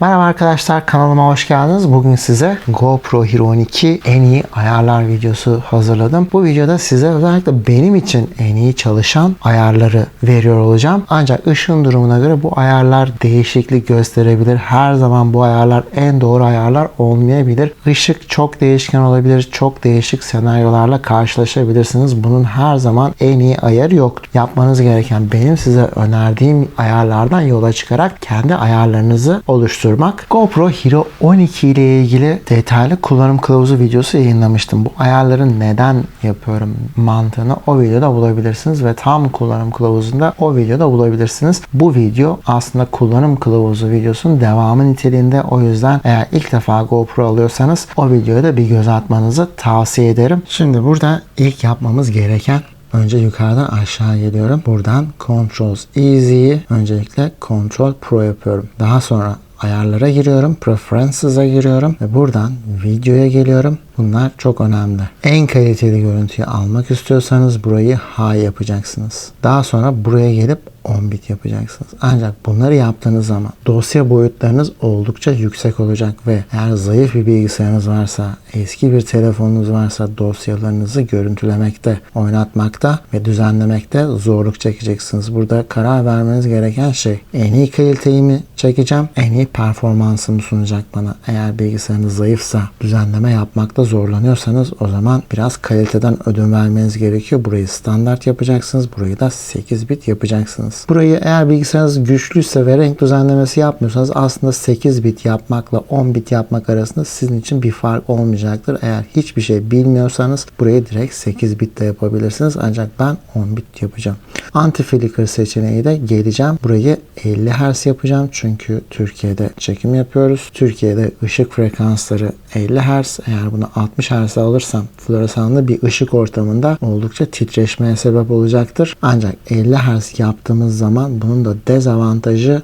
Merhaba arkadaşlar kanalıma hoş geldiniz. Bugün size GoPro Hero 12 en iyi ayarlar videosu hazırladım. Bu videoda size özellikle benim için en iyi çalışan ayarları veriyor olacağım. Ancak ışığın durumuna göre bu ayarlar değişiklik gösterebilir. Her zaman bu ayarlar en doğru ayarlar olmayabilir. Işık çok değişken olabilir. Çok değişik senaryolarla karşılaşabilirsiniz. Bunun her zaman en iyi ayarı yoktur. Yapmanız gereken benim size önerdiğim ayarlardan yola çıkarak kendi ayarlarınızı oluşturmak. GoPro Hero 12 ile ilgili detaylı kullanım kılavuzu videosu yayınlamıştım. Bu ayarları neden yapıyorum mantığını o videoda bulabilirsiniz ve tam kullanım kılavuzunda o videoda bulabilirsiniz. Bu video aslında kullanım kılavuzu videosunun devamı niteliğinde. O yüzden eğer ilk defa GoPro alıyorsanız o videoya da bir göz atmanızı tavsiye ederim. Şimdi burada ilk yapmamız gereken Önce yukarıdan aşağı geliyorum. Buradan Controls Easy'yi öncelikle Control Pro yapıyorum. Daha sonra ayarlara giriyorum. Preferences'a giriyorum ve buradan videoya geliyorum. Bunlar çok önemli. En kaliteli görüntüyü almak istiyorsanız burayı high yapacaksınız. Daha sonra buraya gelip 10 bit yapacaksınız. Ancak bunları yaptığınız zaman dosya boyutlarınız oldukça yüksek olacak ve eğer zayıf bir bilgisayarınız varsa, eski bir telefonunuz varsa dosyalarınızı görüntülemekte, oynatmakta ve düzenlemekte zorluk çekeceksiniz. Burada karar vermeniz gereken şey en iyi kaliteyi mi çekeceğim, en iyi performansımı sunacak bana. Eğer bilgisayarınız zayıfsa, düzenleme yapmakta zorlanıyorsanız o zaman biraz kaliteden ödün vermeniz gerekiyor. Burayı standart yapacaksınız. Burayı da 8 bit yapacaksınız. Burayı eğer bilgisayarınız güçlüyse ve renk düzenlemesi yapmıyorsanız aslında 8 bit yapmakla 10 bit yapmak arasında sizin için bir fark olmayacaktır. Eğer hiçbir şey bilmiyorsanız burayı direkt 8 bit de yapabilirsiniz. Ancak ben 10 bit yapacağım. Anti flicker seçeneği de geleceğim. Burayı 50 Hz yapacağım. Çünkü Türkiye'de çekim yapıyoruz. Türkiye'de ışık frekansları 50 Hz. Eğer bunu 60 Hz alırsam floresanlı bir ışık ortamında oldukça titreşmeye sebep olacaktır. Ancak 50 Hz yaptığımız zaman bunun da dezavantajı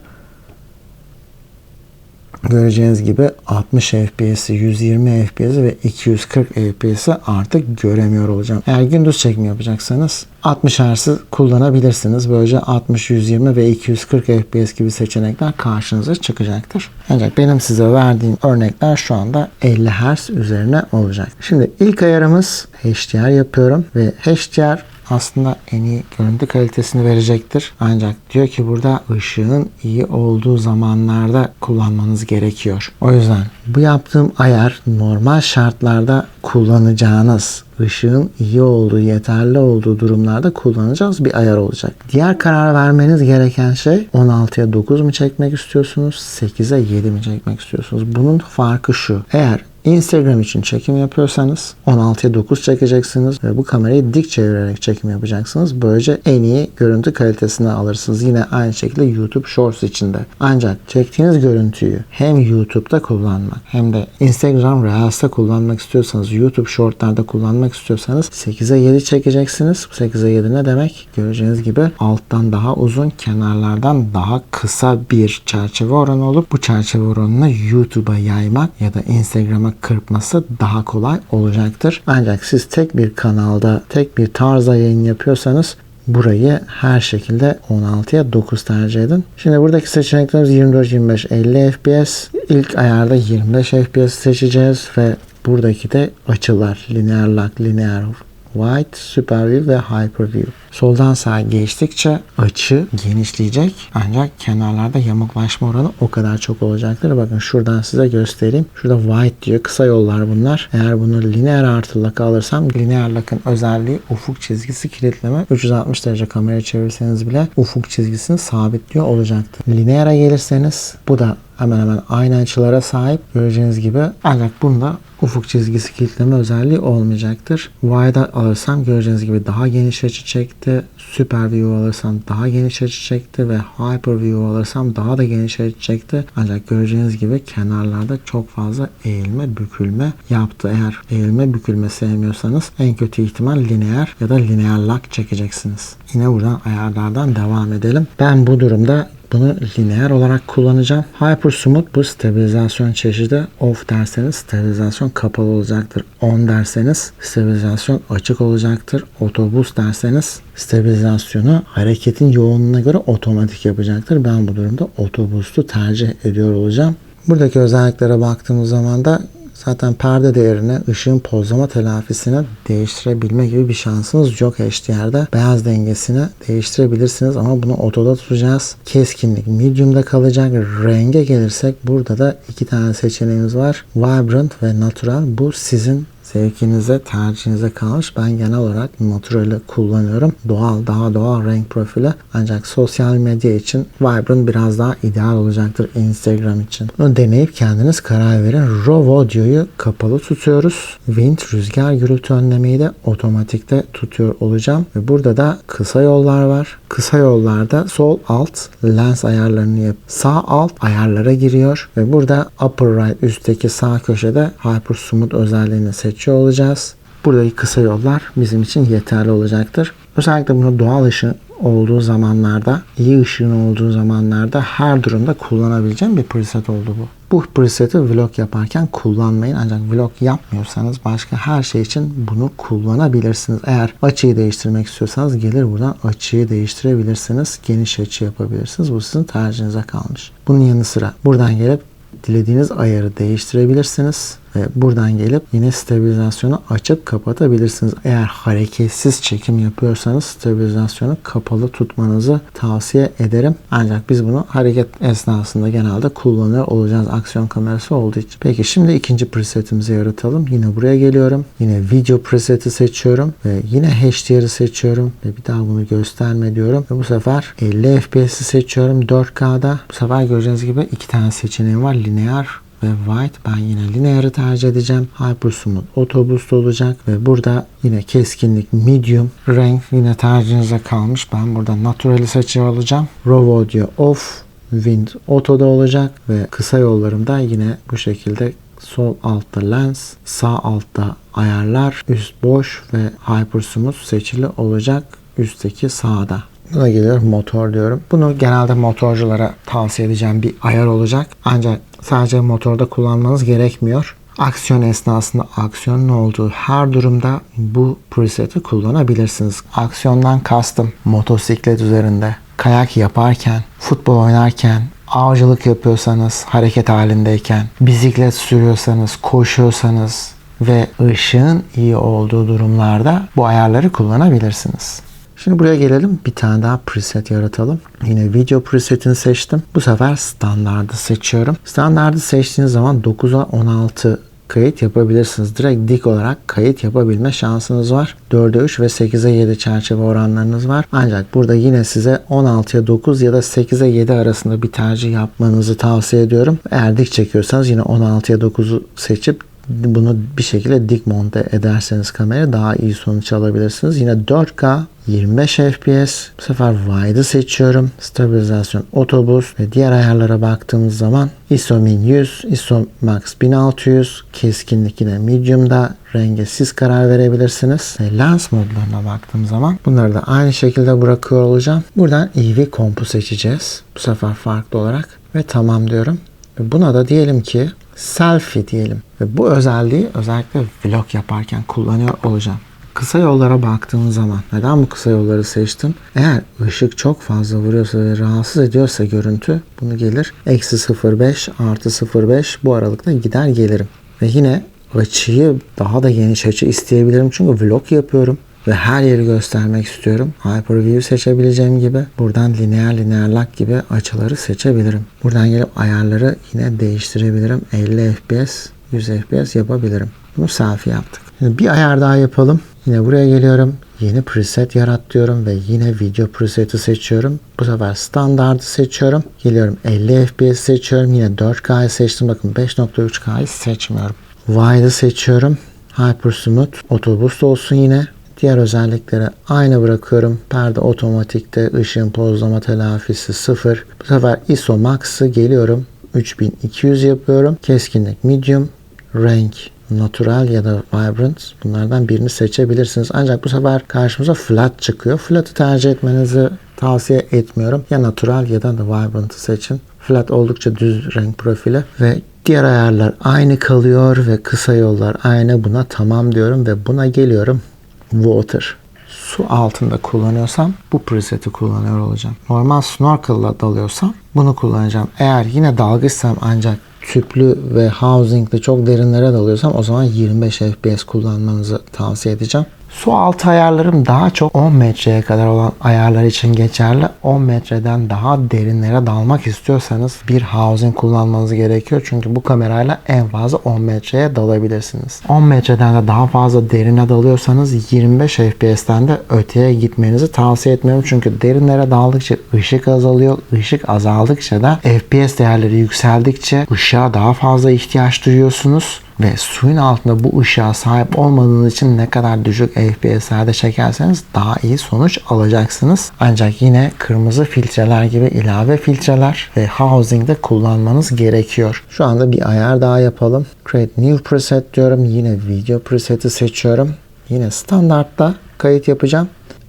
göreceğiniz gibi 60 FPS'i, 120 FPS'i ve 240 FPS'i artık göremiyor olacağım. Eğer gündüz çekim yapacaksanız 60 Hz'i kullanabilirsiniz. Böylece 60, 120 ve 240 FPS gibi seçenekler karşınıza çıkacaktır. Ancak benim size verdiğim örnekler şu anda 50 Hz üzerine olacak. Şimdi ilk ayarımız HDR yapıyorum ve HDR aslında en iyi görüntü kalitesini verecektir. Ancak diyor ki burada ışığın iyi olduğu zamanlarda kullanmanız gerekiyor. O yüzden bu yaptığım ayar normal şartlarda kullanacağınız ışığın iyi olduğu, yeterli olduğu durumlarda kullanacağız bir ayar olacak. Diğer karar vermeniz gereken şey 16'ya 9 mu çekmek istiyorsunuz, 8'e 7 mi çekmek istiyorsunuz? Bunun farkı şu. Eğer Instagram için çekim yapıyorsanız 16'ya 9 çekeceksiniz ve bu kamerayı dik çevirerek çekim yapacaksınız. Böylece en iyi görüntü kalitesini alırsınız. Yine aynı şekilde YouTube Shorts içinde. Ancak çektiğiniz görüntüyü hem YouTube'da kullanmak hem de Instagram Reels'ta kullanmak istiyorsanız, YouTube Short'larda kullanmak istiyorsanız 8'e 7 çekeceksiniz. 8'e 7 ne demek? Göreceğiniz gibi alttan daha uzun, kenarlardan daha kısa bir çerçeve oranı olup bu çerçeve oranını YouTube'a yaymak ya da Instagram'a kırpması daha kolay olacaktır. Ancak siz tek bir kanalda, tek bir tarzda yayın yapıyorsanız burayı her şekilde 16'ya 9 tercih edin. Şimdi buradaki seçeneklerimiz 24, 25, 50 FPS. İlk ayarda 25 FPS seçeceğiz ve buradaki de açılar. Linear lock, linear Wide, Super View ve Hyper View. Soldan sağa geçtikçe açı genişleyecek ancak kenarlarda yamuklaşma oranı o kadar çok olacaktır. Bakın şuradan size göstereyim. Şurada wide diyor. Kısa yollar bunlar. Eğer bunu lineer artı lock alırsam lineer lock'ın özelliği ufuk çizgisi kilitleme. 360 derece kameraya çevirseniz bile ufuk çizgisini sabitliyor olacaktır. Lineer'a gelirseniz bu da hemen hemen aynı açılara sahip göreceğiniz gibi ancak bunda ufuk çizgisi kilitleme özelliği olmayacaktır. Wide'a alırsam göreceğiniz gibi daha geniş açı çekti. Super View alırsam daha geniş açı çekti ve Hyper View alırsam daha da geniş açı çekti. Ancak göreceğiniz gibi kenarlarda çok fazla eğilme, bükülme yaptı. Eğer eğilme, bükülme sevmiyorsanız en kötü ihtimal lineer ya da lineer lock çekeceksiniz. Yine buradan ayarlardan devam edelim. Ben bu durumda bunu lineer olarak kullanacağım. Hyper Smooth bu stabilizasyon çeşidi. Off derseniz stabilizasyon kapalı olacaktır. On derseniz stabilizasyon açık olacaktır. Otobus derseniz stabilizasyonu hareketin yoğunluğuna göre otomatik yapacaktır. Ben bu durumda otobustu tercih ediyor olacağım. Buradaki özelliklere baktığımız zaman da zaten perde değerini, ışığın pozlama telafisini değiştirebilme gibi bir şansınız yok HDR'da. Beyaz dengesini değiştirebilirsiniz ama bunu otoda tutacağız. Keskinlik medium'da kalacak. Renge gelirsek burada da iki tane seçeneğimiz var. Vibrant ve Natural. Bu sizin zevkinize, tercihinize kalmış. Ben genel olarak natural'i kullanıyorum. Doğal, daha doğal renk profili. Ancak sosyal medya için Vibrant biraz daha ideal olacaktır Instagram için. Bunu deneyip kendiniz karar verin. Raw Audio'yu kapalı tutuyoruz. Wind, rüzgar gürültü önlemeyi de otomatikte tutuyor olacağım. Ve burada da kısa yollar var. Kısa yollarda sol alt lens ayarlarını yap. Sağ alt ayarlara giriyor. Ve burada upper right üstteki sağ köşede Hyper Smooth özelliğini seçiyor olacağız. Buradaki kısa yollar bizim için yeterli olacaktır. Özellikle bunu doğal ışığı olduğu zamanlarda, iyi ışığın olduğu zamanlarda her durumda kullanabileceğim bir preset oldu bu. Bu preseti vlog yaparken kullanmayın ancak vlog yapmıyorsanız başka her şey için bunu kullanabilirsiniz. Eğer açıyı değiştirmek istiyorsanız gelir buradan açıyı değiştirebilirsiniz. Geniş açı yapabilirsiniz. Bu sizin tercihinize kalmış. Bunun yanı sıra buradan gelip dilediğiniz ayarı değiştirebilirsiniz ve buradan gelip yine stabilizasyonu açıp kapatabilirsiniz. Eğer hareketsiz çekim yapıyorsanız stabilizasyonu kapalı tutmanızı tavsiye ederim. Ancak biz bunu hareket esnasında genelde kullanıyor olacağız aksiyon kamerası olduğu için. Peki şimdi ikinci presetimizi yaratalım. Yine buraya geliyorum. Yine video preseti seçiyorum ve yine HDR'ı seçiyorum ve bir daha bunu gösterme diyorum. Ve bu sefer 50 FPS'i seçiyorum 4K'da. Bu sefer göreceğiniz gibi iki tane seçeneğim var. Linear ve White. Ben yine linear'ı tercih edeceğim. Hypersmooth otobüs olacak ve burada yine keskinlik medium renk yine tercihinize kalmış. Ben burada natural'i seçiyor olacağım. Raw audio off Wind Auto'da olacak ve kısa yollarımda yine bu şekilde sol altta lens, sağ altta ayarlar, üst boş ve Hypersmooth seçili olacak üstteki sağda. Buna geliyorum motor diyorum. Bunu genelde motorculara tavsiye edeceğim bir ayar olacak. Ancak sadece motorda kullanmanız gerekmiyor. Aksiyon esnasında aksiyonun olduğu her durumda bu preseti kullanabilirsiniz. Aksiyondan kastım motosiklet üzerinde, kayak yaparken, futbol oynarken, avcılık yapıyorsanız, hareket halindeyken, bisiklet sürüyorsanız, koşuyorsanız ve ışığın iyi olduğu durumlarda bu ayarları kullanabilirsiniz. Şimdi buraya gelelim. Bir tane daha preset yaratalım. Yine video presetini seçtim. Bu sefer standardı seçiyorum. Standardı seçtiğiniz zaman 9'a 16 kayıt yapabilirsiniz. Direkt dik olarak kayıt yapabilme şansınız var. 4'e 3 ve 8'e 7 çerçeve oranlarınız var. Ancak burada yine size 16'ya 9 ya da 8'e 7 arasında bir tercih yapmanızı tavsiye ediyorum. Eğer dik çekiyorsanız yine 16'ya 9'u seçip bunu bir şekilde dik monte ederseniz kameraya daha iyi sonuç alabilirsiniz. Yine 4K 25 FPS. Bu sefer wide'ı seçiyorum. Stabilizasyon otobüs ve diğer ayarlara baktığımız zaman ISO min 100, ISO max 1600, keskinlik yine medium'da. Renge siz karar verebilirsiniz. Ve lens modlarına baktığım zaman bunları da aynı şekilde bırakıyor olacağım. Buradan EV kompu seçeceğiz. Bu sefer farklı olarak ve tamam diyorum. Buna da diyelim ki selfie diyelim. Ve bu özelliği özellikle vlog yaparken kullanıyor olacağım. Kısa yollara baktığım zaman neden bu kısa yolları seçtim? Eğer ışık çok fazla vuruyorsa ve rahatsız ediyorsa görüntü bunu gelir. Eksi 0.5 artı 0.5 bu aralıkta gider gelirim. Ve yine açıyı daha da geniş açı isteyebilirim çünkü vlog yapıyorum ve her yeri göstermek istiyorum. Hyperview seçebileceğim gibi buradan lineer lineer lock gibi açıları seçebilirim. Buradan gelip ayarları yine değiştirebilirim. 50 FPS, 100 FPS yapabilirim. Bunu selfie yaptık. Bir ayar daha yapalım. Yine buraya geliyorum. Yeni preset yarat diyorum ve yine video preseti seçiyorum. Bu sefer standartı seçiyorum. Geliyorum 50 FPS seçiyorum. Yine 4K'yı seçtim. Bakın 5.3K'yı seçmiyorum. Wide'ı seçiyorum. Hypersmooth otobüs olsun yine. Diğer özelliklere aynı bırakıyorum. Perde otomatikte ışığın pozlama telafisi 0. Bu sefer ISO Max'ı geliyorum. 3200 yapıyorum. Keskinlik medium. Renk natural ya da vibrant bunlardan birini seçebilirsiniz. Ancak bu sefer karşımıza flat çıkıyor. Flat'ı tercih etmenizi tavsiye etmiyorum. Ya natural ya da da vibrant'ı seçin. Flat oldukça düz renk profili ve diğer ayarlar aynı kalıyor ve kısa yollar aynı. Buna tamam diyorum ve buna geliyorum. Water su altında kullanıyorsam bu preseti kullanıyor olacağım. Normal snorkel'la dalıyorsam bunu kullanacağım. Eğer yine dalgıçsam ancak tüplü ve housing'de çok derinlere dalıyorsam o zaman 25 FPS kullanmanızı tavsiye edeceğim. Su altı ayarlarım daha çok 10 metreye kadar olan ayarlar için geçerli. 10 metreden daha derinlere dalmak istiyorsanız bir housing kullanmanız gerekiyor. Çünkü bu kamerayla en fazla 10 metreye dalabilirsiniz. 10 metreden de daha fazla derine dalıyorsanız 25 FPS'ten de öteye gitmenizi tavsiye etmiyorum. Çünkü derinlere daldıkça ışık azalıyor. Işık azaldıkça da FPS değerleri yükseldikçe ışığa daha fazla ihtiyaç duyuyorsunuz ve suyun altında bu ışığa sahip olmadığınız için ne kadar düşük FPS'lerde çekerseniz daha iyi sonuç alacaksınız. Ancak yine kırmızı filtreler gibi ilave filtreler ve housing'de kullanmanız gerekiyor. Şu anda bir ayar daha yapalım. Create new preset diyorum. Yine video preseti seçiyorum. Yine standartta kayıt yapacağım.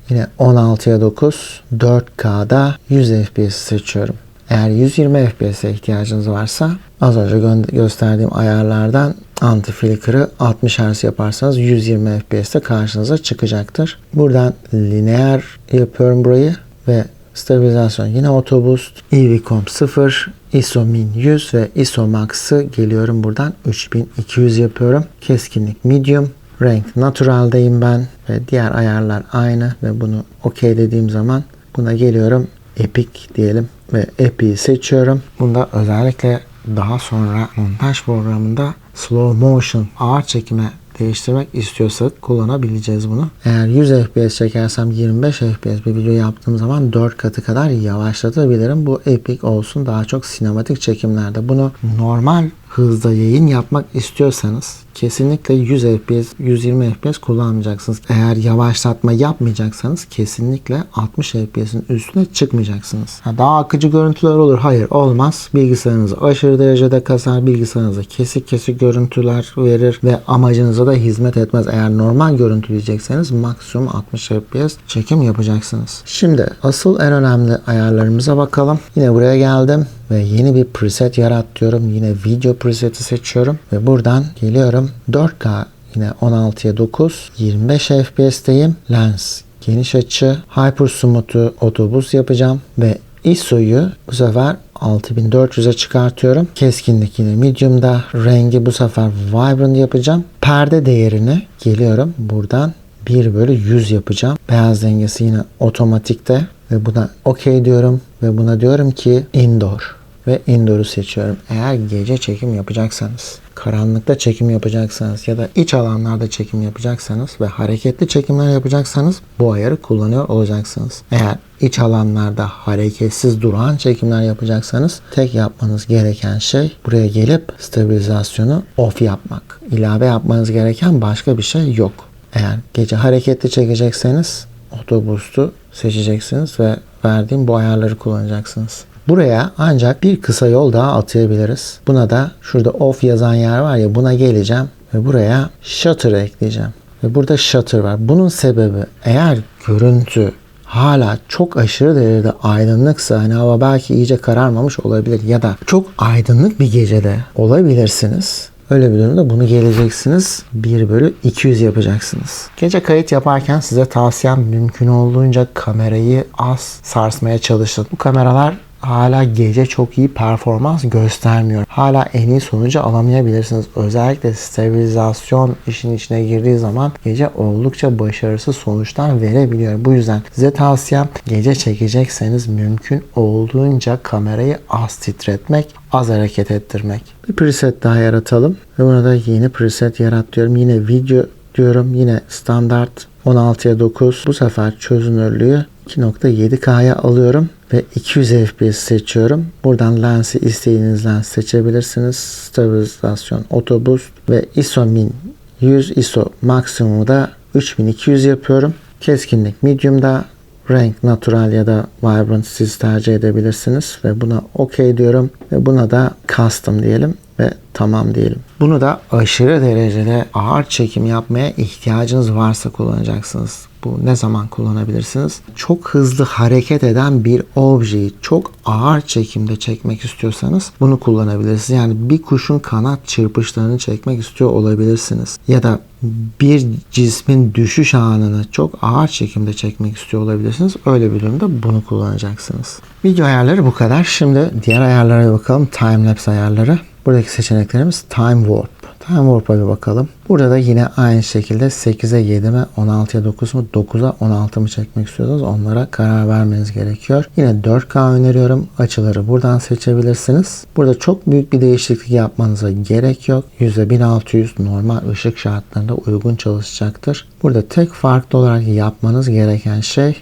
Yine 16'ya 9 4K'da 100 FPS seçiyorum. Eğer 120 FPS'e ihtiyacınız varsa az önce gö- gösterdiğim ayarlardan anti flicker'ı 60 Hz yaparsanız 120 FPS'te karşınıza çıkacaktır. Buradan lineer yapıyorum burayı ve stabilizasyon yine auto boost, EVCOM 0, ISO min 100 ve ISO max'ı geliyorum buradan 3200 yapıyorum. Keskinlik medium, renk naturaldayım ben ve diğer ayarlar aynı ve bunu OK dediğim zaman buna geliyorum Epic diyelim ve Epic'i seçiyorum. Bunda özellikle daha sonra montaj programında slow motion ağır çekime değiştirmek istiyorsak kullanabileceğiz bunu. Eğer 100 FPS çekersem 25 FPS bir video yaptığım zaman 4 katı kadar yavaşlatabilirim. Bu epic olsun daha çok sinematik çekimlerde. Bunu normal hızda yayın yapmak istiyorsanız kesinlikle 100 FPS, 120 FPS kullanmayacaksınız. Eğer yavaşlatma yapmayacaksanız kesinlikle 60 FPS'in üstüne çıkmayacaksınız. Ha, daha akıcı görüntüler olur. Hayır olmaz. Bilgisayarınızı aşırı derecede kasar. Bilgisayarınıza kesik kesik görüntüler verir ve amacınıza da hizmet etmez. Eğer normal görüntüleyecekseniz maksimum 60 FPS çekim yapacaksınız. Şimdi asıl en önemli ayarlarımıza bakalım. Yine buraya geldim ve yeni bir preset yarat diyorum. Yine video preseti seçiyorum ve buradan geliyorum 4K yine 16'ya 9 25 FPS'teyim. Lens geniş açı Hyper Smooth'u otobüs yapacağım ve ISO'yu bu sefer 6400'e çıkartıyorum. Keskinlik yine medium'da. Rengi bu sefer vibrant yapacağım. Perde değerini geliyorum buradan 1 bölü 100 yapacağım. Beyaz dengesi yine otomatikte ve buna OK diyorum ve buna diyorum ki indoor ve indoor'u seçiyorum. Eğer gece çekim yapacaksanız, karanlıkta çekim yapacaksanız ya da iç alanlarda çekim yapacaksanız ve hareketli çekimler yapacaksanız bu ayarı kullanıyor olacaksınız. Eğer iç alanlarda hareketsiz duran çekimler yapacaksanız tek yapmanız gereken şey buraya gelip stabilizasyonu off yapmak. İlave yapmanız gereken başka bir şey yok. Eğer gece hareketli çekecekseniz otobüsü seçeceksiniz ve verdiğim bu ayarları kullanacaksınız. Buraya ancak bir kısa yol daha atayabiliriz. Buna da şurada off yazan yer var ya buna geleceğim ve buraya shutter ekleyeceğim. Ve burada shutter var. Bunun sebebi eğer görüntü hala çok aşırı derecede aydınlıksa hani hava belki iyice kararmamış olabilir ya da çok aydınlık bir gecede olabilirsiniz. Öyle bir durumda bunu geleceksiniz 1 bölü 200 yapacaksınız. Gece kayıt yaparken size tavsiyem mümkün olduğunca kamerayı az sarsmaya çalışın. Bu kameralar hala gece çok iyi performans göstermiyor. Hala en iyi sonucu alamayabilirsiniz. Özellikle stabilizasyon işin içine girdiği zaman gece oldukça başarısız sonuçlar verebiliyor. Bu yüzden size tavsiyem gece çekecekseniz mümkün olduğunca kamerayı az titretmek, az hareket ettirmek. Bir preset daha yaratalım ve buna da yeni preset yarat diyorum. Yine video diyorum. Yine standart 16'ya 9. Bu sefer çözünürlüğü 2.7K'ya alıyorum ve 200 FPS seçiyorum. Buradan lensi istediğiniz lens seçebilirsiniz. Stabilizasyon, boost ve ISO min 100 ISO maksimumu da 3200 yapıyorum. Keskinlik medium'da renk natural ya da vibrant siz tercih edebilirsiniz ve buna OK diyorum ve buna da custom diyelim ve tamam diyelim. Bunu da aşırı derecede ağır çekim yapmaya ihtiyacınız varsa kullanacaksınız. Bu ne zaman kullanabilirsiniz? Çok hızlı hareket eden bir objeyi çok ağır çekimde çekmek istiyorsanız bunu kullanabilirsiniz. Yani bir kuşun kanat çırpışlarını çekmek istiyor olabilirsiniz. Ya da bir cismin düşüş anını çok ağır çekimde çekmek istiyor olabilirsiniz. Öyle bir durumda bunu kullanacaksınız. Video ayarları bu kadar. Şimdi diğer ayarlara bakalım. Timelapse ayarları. Buradaki seçeneklerimiz Time Warp. Time Warp'a bakalım. Burada da yine aynı şekilde 8'e 7 mi, 16'ya 9 mu, 9'a 16 mı çekmek istiyorsanız onlara karar vermeniz gerekiyor. Yine 4K öneriyorum. Açıları buradan seçebilirsiniz. Burada çok büyük bir değişiklik yapmanıza gerek yok. %1600 normal ışık şartlarında uygun çalışacaktır. Burada tek farklı olarak yapmanız gereken şey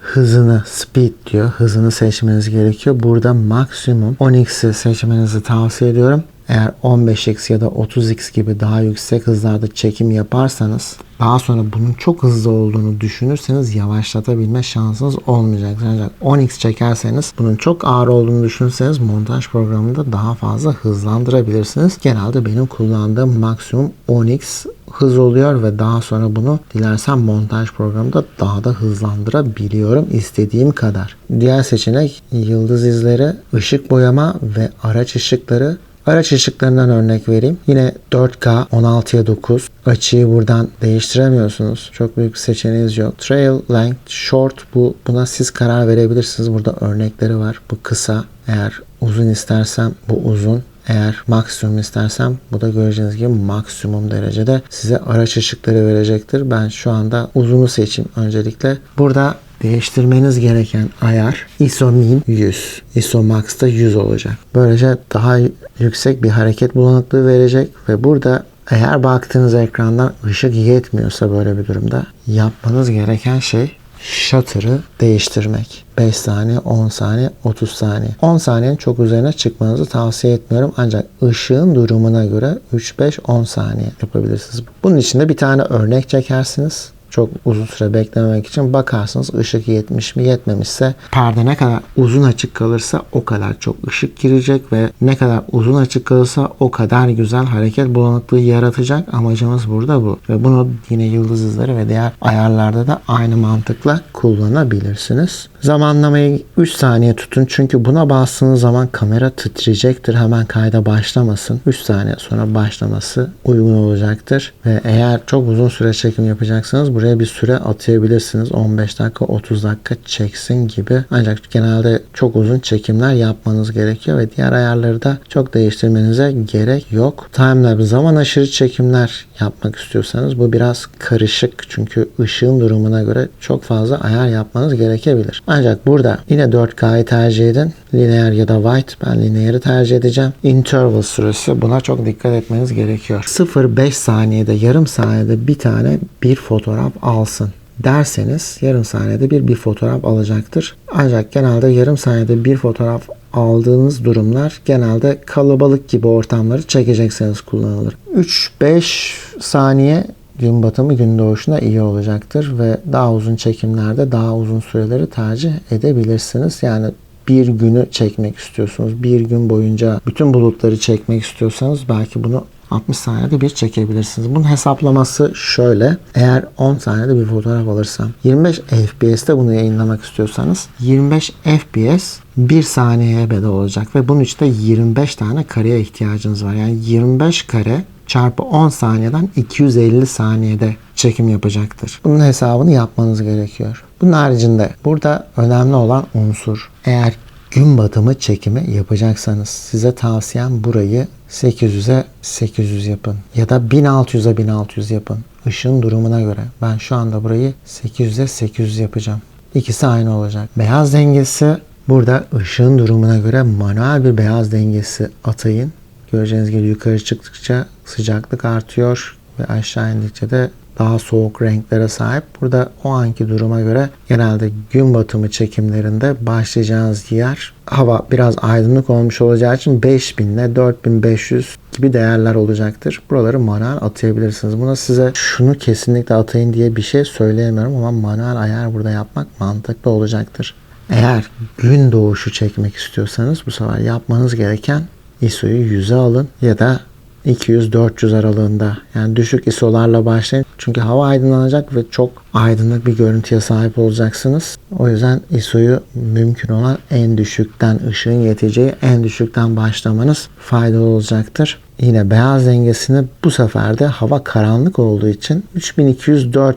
hızını speed diyor. Hızını seçmeniz gerekiyor. Burada maksimum 10x'i seçmenizi tavsiye ediyorum. Eğer 15x ya da 30x gibi daha yüksek hızlarda çekim yaparsanız daha sonra bunun çok hızlı olduğunu düşünürseniz yavaşlatabilme şansınız olmayacak. Ancak 10x çekerseniz bunun çok ağır olduğunu düşünürseniz montaj programında daha fazla hızlandırabilirsiniz. Genelde benim kullandığım maksimum 10x hız oluyor ve daha sonra bunu dilersem montaj programında daha da hızlandırabiliyorum istediğim kadar. Diğer seçenek yıldız izleri, ışık boyama ve araç ışıkları Araç ışıklarından örnek vereyim. Yine 4K 16'ya 9. Açıyı buradan değiştiremiyorsunuz. Çok büyük seçeneğiniz yok. Trail length, short bu buna siz karar verebilirsiniz. Burada örnekleri var. Bu kısa. Eğer uzun istersem bu uzun. Eğer maksimum istersem bu da göreceğiniz gibi maksimum derecede size araç ışıkları verecektir. Ben şu anda uzunu seçeyim öncelikle. Burada değiştirmeniz gereken ayar ISO min 100. ISO max da 100 olacak. Böylece daha yüksek bir hareket bulanıklığı verecek ve burada eğer baktığınız ekrandan ışık yetmiyorsa böyle bir durumda yapmanız gereken şey shutter'ı değiştirmek. 5 saniye, 10 saniye, 30 saniye. 10 saniyenin çok üzerine çıkmanızı tavsiye etmiyorum. Ancak ışığın durumuna göre 3, 5, 10 saniye yapabilirsiniz. Bunun için de bir tane örnek çekersiniz çok uzun süre beklememek için bakarsınız ışık yetmiş mi yetmemişse perde ne kadar uzun açık kalırsa o kadar çok ışık girecek ve ne kadar uzun açık kalırsa o kadar güzel hareket bulanıklığı yaratacak. Amacımız burada bu. Ve bunu yine yıldız izleri ve diğer ayarlarda da aynı mantıkla kullanabilirsiniz. Zamanlamayı 3 saniye tutun çünkü buna bastığınız zaman kamera titreyecektir. Hemen kayda başlamasın. 3 saniye sonra başlaması uygun olacaktır. Ve eğer çok uzun süre çekim yapacaksanız buraya bir süre atayabilirsiniz. 15 dakika 30 dakika çeksin gibi. Ancak genelde çok uzun çekimler yapmanız gerekiyor ve diğer ayarları da çok değiştirmenize gerek yok. Timelapse zaman aşırı çekimler yapmak istiyorsanız bu biraz karışık çünkü ışığın durumuna göre çok fazla ayar yapmanız gerekebilir. Ancak burada yine 4K'yı tercih edin. Lineer ya da white. Ben lineer'i tercih edeceğim. Interval süresi buna çok dikkat etmeniz gerekiyor. 0-5 saniyede yarım saniyede bir tane bir fotoğraf alsın derseniz yarım saniyede bir bir fotoğraf alacaktır. Ancak genelde yarım saniyede bir fotoğraf aldığınız durumlar genelde kalabalık gibi ortamları çekecekseniz kullanılır. 3-5 saniye gün batımı gün doğuşuna iyi olacaktır ve daha uzun çekimlerde daha uzun süreleri tercih edebilirsiniz. Yani bir günü çekmek istiyorsunuz. Bir gün boyunca bütün bulutları çekmek istiyorsanız belki bunu 60 saniyede bir çekebilirsiniz. Bunun hesaplaması şöyle. Eğer 10 saniyede bir fotoğraf alırsam 25 FPS'te bunu yayınlamak istiyorsanız 25 FPS 1 saniyeye bedel olacak ve bunun için de 25 tane kareye ihtiyacınız var. Yani 25 kare çarpı 10 saniyeden 250 saniyede çekim yapacaktır. Bunun hesabını yapmanız gerekiyor. Bunun haricinde burada önemli olan unsur eğer gün batımı çekimi yapacaksanız size tavsiyem burayı 800'e 800 yapın ya da 1600'e 1600 yapın. Işığın durumuna göre. Ben şu anda burayı 800'e 800 yapacağım. İkisi aynı olacak. Beyaz dengesi burada ışığın durumuna göre manuel bir beyaz dengesi atayın. Göreceğiniz gibi yukarı çıktıkça sıcaklık artıyor ve aşağı indikçe de daha soğuk renklere sahip. Burada o anki duruma göre genelde gün batımı çekimlerinde başlayacağınız yer hava biraz aydınlık olmuş olacağı için 5000 ile 4500 gibi değerler olacaktır. Buraları manuel atayabilirsiniz. Buna size şunu kesinlikle atayın diye bir şey söyleyemiyorum ama manuel ayar burada yapmak mantıklı olacaktır. Eğer gün doğuşu çekmek istiyorsanız bu sefer yapmanız gereken ISO'yu 100'e alın ya da 200-400 aralığında yani düşük ISO'larla başlayın. Çünkü hava aydınlanacak ve çok aydınlık bir görüntüye sahip olacaksınız. O yüzden ISO'yu mümkün olan en düşükten ışığın yeteceği en düşükten başlamanız faydalı olacaktır. Yine beyaz dengesini bu sefer de hava karanlık olduğu için 3200-4000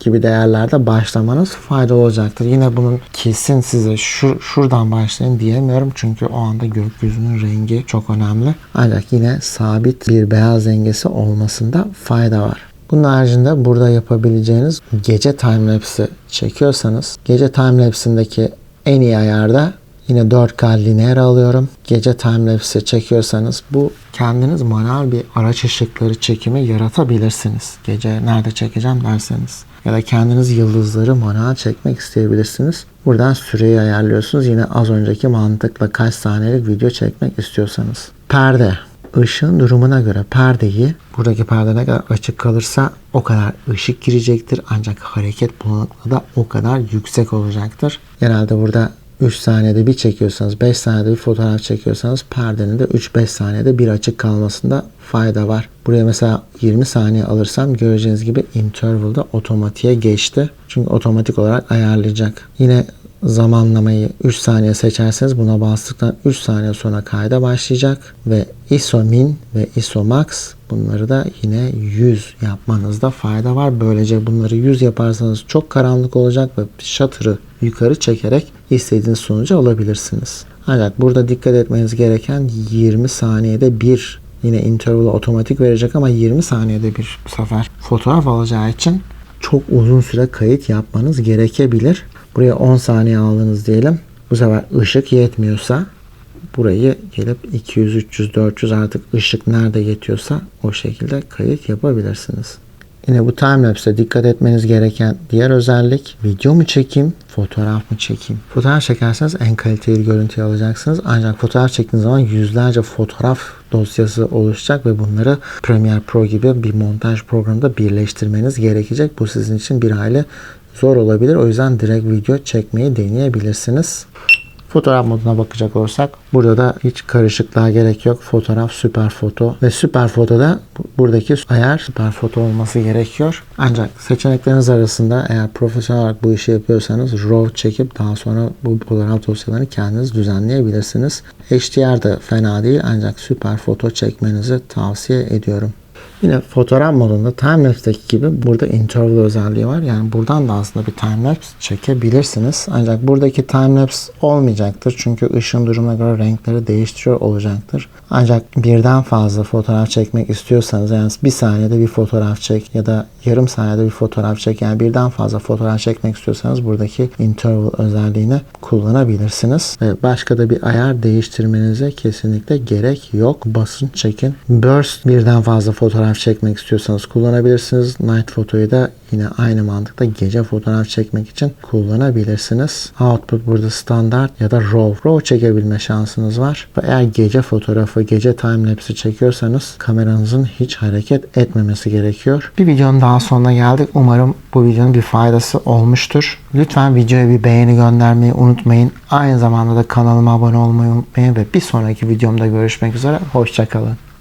gibi değerlerde başlamanız faydalı olacaktır. Yine bunun kesin size şu, şuradan başlayın diyemiyorum. Çünkü o anda gökyüzünün rengi çok önemli. Ancak yine sabit bir beyaz dengesi olmasında fayda var. Bunun haricinde burada yapabileceğiniz gece timelapse'i çekiyorsanız gece timelapse'indeki en iyi ayarda yine 4K lineer alıyorum. Gece timelapse'i çekiyorsanız bu kendiniz manuel bir araç ışıkları çekimi yaratabilirsiniz. Gece nerede çekeceğim derseniz. Ya da kendiniz yıldızları manuel çekmek isteyebilirsiniz. Buradan süreyi ayarlıyorsunuz. Yine az önceki mantıkla kaç saniyelik video çekmek istiyorsanız. Perde ışığın durumuna göre perdeyi buradaki perde ne kadar açık kalırsa o kadar ışık girecektir. Ancak hareket bulanıklığı da o kadar yüksek olacaktır. Genelde burada 3 saniyede bir çekiyorsanız 5 saniyede bir fotoğraf çekiyorsanız perdenin de 3-5 saniyede bir açık kalmasında fayda var. Buraya mesela 20 saniye alırsam göreceğiniz gibi interval'da otomatiğe geçti. Çünkü otomatik olarak ayarlayacak. Yine zamanlamayı 3 saniye seçerseniz buna bastıktan 3 saniye sonra kayda başlayacak ve ISO min ve ISO max bunları da yine 100 yapmanızda fayda var. Böylece bunları 100 yaparsanız çok karanlık olacak ve shutter'ı yukarı çekerek istediğiniz sonucu alabilirsiniz. Ancak burada dikkat etmeniz gereken 20 saniyede bir yine interval'ı otomatik verecek ama 20 saniyede bir bu sefer fotoğraf alacağı için çok uzun süre kayıt yapmanız gerekebilir. Buraya 10 saniye aldınız diyelim. Bu sefer ışık yetmiyorsa burayı gelip 200, 300, 400 artık ışık nerede yetiyorsa o şekilde kayıt yapabilirsiniz. Yine bu timelapse'de dikkat etmeniz gereken diğer özellik video mu çekeyim, fotoğraf mı çekeyim? Fotoğraf çekerseniz en kaliteli görüntüyü alacaksınız. Ancak fotoğraf çektiğiniz zaman yüzlerce fotoğraf dosyası oluşacak ve bunları Premiere Pro gibi bir montaj programında birleştirmeniz gerekecek. Bu sizin için bir hayli zor olabilir. O yüzden direkt video çekmeyi deneyebilirsiniz. Fotoğraf moduna bakacak olursak burada da hiç karışıklığa gerek yok. Fotoğraf süper foto ve süper fotoda buradaki ayar süper foto olması gerekiyor. Ancak seçenekleriniz arasında eğer profesyonel olarak bu işi yapıyorsanız RAW çekip daha sonra bu fotoğraf dosyalarını kendiniz düzenleyebilirsiniz. HDR da fena değil ancak süper foto çekmenizi tavsiye ediyorum. Yine fotoğraf modunda timelapse'deki gibi burada interval özelliği var. Yani buradan da aslında bir timelapse çekebilirsiniz. Ancak buradaki timelapse olmayacaktır. Çünkü ışın durumuna göre renkleri değiştiriyor olacaktır. Ancak birden fazla fotoğraf çekmek istiyorsanız yani bir saniyede bir fotoğraf çek ya da yarım saniyede bir fotoğraf çek yani birden fazla fotoğraf çekmek istiyorsanız buradaki interval özelliğini kullanabilirsiniz. Ve başka da bir ayar değiştirmenize kesinlikle gerek yok. Basın çekin. Burst birden fazla fotoğraf çekmek istiyorsanız kullanabilirsiniz. Night fotoyu da yine aynı mantıkta gece fotoğraf çekmek için kullanabilirsiniz. Output burada standart ya da RAW. RAW çekebilme şansınız var. Ve eğer gece fotoğrafı, gece timelapse'i çekiyorsanız kameranızın hiç hareket etmemesi gerekiyor. Bir videonun daha sonuna geldik. Umarım bu videonun bir faydası olmuştur. Lütfen videoya bir beğeni göndermeyi unutmayın. Aynı zamanda da kanalıma abone olmayı unutmayın ve bir sonraki videomda görüşmek üzere. Hoşçakalın.